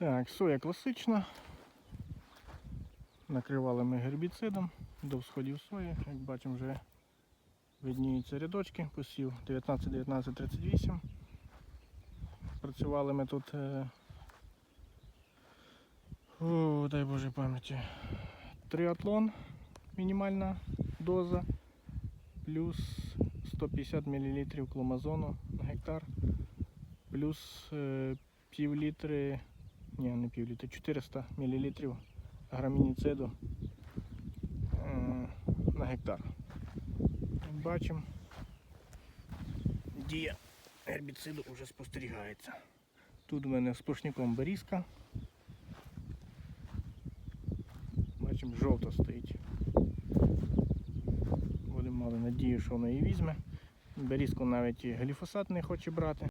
Так, соя класична. Накривали ми гербіцидом до всходів сої. Як бачимо, вже видніються рядочки, посів 19, 19, 38. Працювали ми тут, е, о, дай Боже пам'яті, триатлон, мінімальна доза, плюс 150 мл кломазону на гектар, плюс е, пів літри, ні, не пів літри, 400 мл грамініциду е, на гектар. Бачимо, дія гербіциду вже спостерігається. Тут у мене сплошняком берізка. Бачимо, жовта стоїть. Будемо мали надію, що вона її візьме. Берізку навіть і гліфосат не хоче брати.